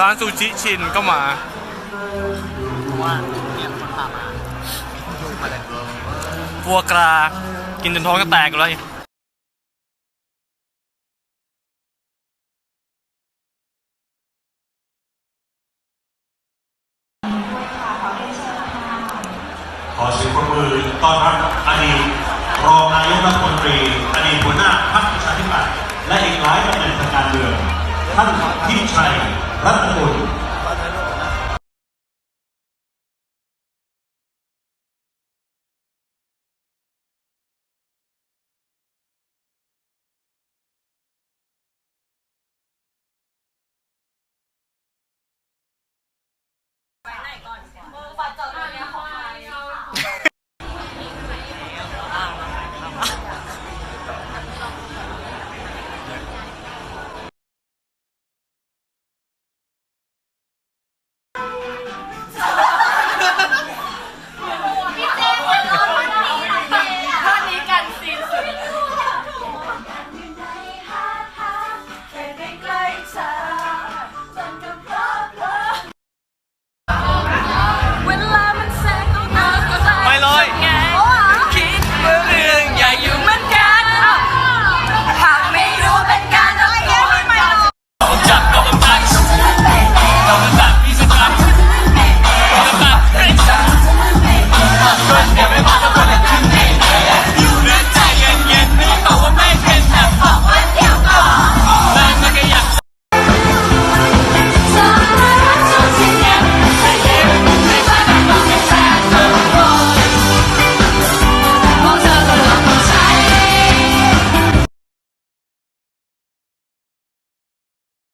ร้านซูชิชินก็มาเพราะว่าเนี่ยคนพามายุ่งมาเลยฟัวกรากินจนท้องจะแตกเลยขอเสียงปรบมือต้อนรับอดีตรองนายกรัฐมนตรีอดีตหัวหน้าพรรคประชาธิปัตย์และอีกหลายตำแหน่งทางการเมืองท่านทิชัย รัตนกุล